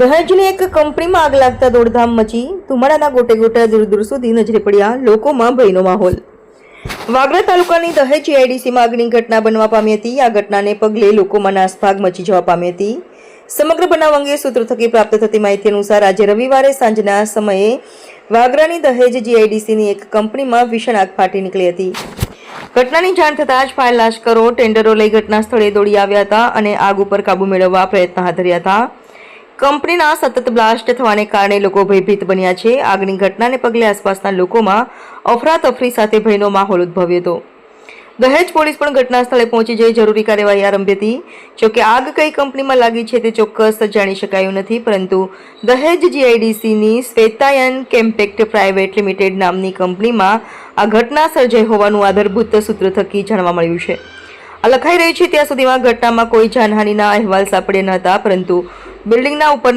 દહેજની એક કંપનીમાં આગ લાગતા દોડધામ મચી ધુમાડાના ગોટે ગોટા દૂર દૂર સુધી નજરે પડ્યા લોકોમાં ભયનો માહોલ. વાગરા તાલુકાની દહેજ જીઆઈડીસીમાં આગની ઘટના બનવા પામી હતી. આ ઘટનાને પગલે લોકોમાં નાસભાગ મચી જવા પામી હતી. સમગ્ર બનાવ અંગે સૂત્રો થકી પ્રાપ્ત થતી માહિતી અનુસાર આજે રવિવારે સાંજના સમયે વાગરાની દહેજ જીઆઈડીસીની એક કંપનીમાં ભીષણ આગ ફાટી નીકળી હતી. ઘટનાની જાણ થતાં જ ફાયર લાશ્કરો ટેન્ડરો લઈ ઘટના સ્થળે દોડી આવ્યા હતા અને આગ ઉપર કાબુ મેળવવા પ્રયત્ન હાથ ધર્યા હતા. કંપનીના સતત બ્લાસ્ટ થવાને કારણે લોકો ભયભીત બન્યા છે. આગની ઘટનાને પગલે આસપાસના લોકોમાં અફરાતફરી સાથે ભયનો માહોલ ઉદ્ભવ્યો હતો. દહેજ પોલીસ પણ ઘટના સ્થળે પહોંચી જઈ જરૂરી કાર્યવાહી આરંભી હતી. જોકે આગ કઈ કંપનીમાં લાગી છે તે ચોક્કસ જાણી શકાયું નથી, પરંતુ દહેજ જીઆઈડીસીની શ્વેતાયન કેમ્પેક્ટ પ્રાઇવેટ લિમિટેડ નામની કંપનીમાં આ ઘટના સર્જાઈ હોવાનું આધારભૂત સૂત્ર થકી જાણવા મળ્યું છે. આ લખાઈ રહ્યું છે, ત્યાં સુધીમાં ઘટનામાં કોઈ જાનહાનિના અહેવાલ સાંપડ્યા ન હતા, પરંતુ બિલ્ડિંગના ઉપર